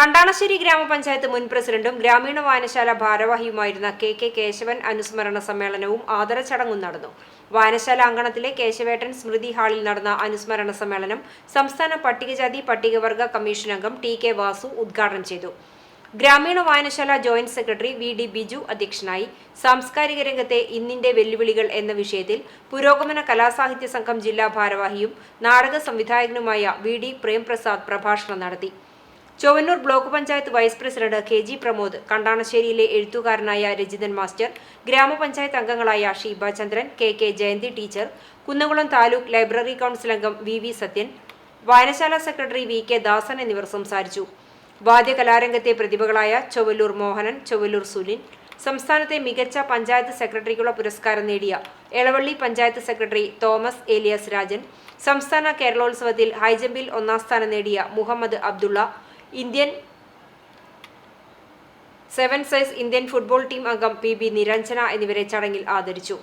കണ്ടാണശ്ശേരി ഗ്രാമപഞ്ചായത്ത് മുൻ പ്രസിഡന്റും ഗ്രാമീണ വായനശാല ഭാരവാഹിയുമായിരുന്ന കെ കെ കേശവൻ അനുസ്മരണ സമ്മേളനവും ആദരചടങ്ങും നടന്നു. വായനശാല അങ്കണത്തിലെ കേശവേട്ടൻ സ്മൃതി ഹാളിൽ നടന്ന അനുസ്മരണ സമ്മേളനം സംസ്ഥാന പട്ടികജാതി പട്ടികവർഗ കമ്മീഷൻ അംഗം ടി കെ വാസു ഉദ്ഘാടനം ചെയ്തു. ഗ്രാമീണ വായനശാല joint secretary V D Biju അധ്യക്ഷനായി. സാംസ്കാരിക രംഗത്തെ ഇന്നിന്റെ വെല്ലുവിളികൾ എന്ന വിഷയത്തിൽ പുരോഗമന കലാസാഹിത്യ സംഘം ജില്ലാ ഭാരവാഹിയും നാടക സംവിധായകനുമായ വി ഡി പ്രേംപ്രസാദ് പ്രഭാഷണം നടത്തി. Chowwannur block panchayat vice president K G Pramod കണ്ടാണശ്ശേരിയിലെ എഴുത്തുകാരനായ രജിതൻ മാസ്റ്റർ ഗ്രാമപഞ്ചായത്ത് അംഗങ്ങളായ Sheeba Chandran K K Jayanthi teacher Kunnamkulam taluk library council അംഗം വി വി സത്യൻ വായനശാല സെക്രട്ടറി വി കെ ദാസൻ എന്നിവർ സംസാരിച്ചു. വാദ്യകലാരംഗത്തെ പ്രതിഭകളായ ചൊവ്വല്ലൂർ മോഹനൻ ചൊവ്വല്ലൂർ സുനിൽ സംസ്ഥാനത്തെ മികച്ച പഞ്ചായത്ത് സെക്രട്ടറിക്കുള്ള പുരസ്കാരം നേടിയ Elavally panchayat secretary Thomas Elias Rajan സംസ്ഥാന കേരളോത്സവത്തിൽ ഹൈജമ്പിൽ ഒന്നാം സ്ഥാനം നേടിയ മുഹമ്മദ് അബ്ദുള്ള ഇന്ത്യൻ സെവൻ സൈസ് ഇന്ത്യൻ ഫുട്ബോൾ ടീം അംഗം പി ബി നിരഞ്ജന എന്നിവരെ ചടങ്ങിൽ ആദരിച്ചു.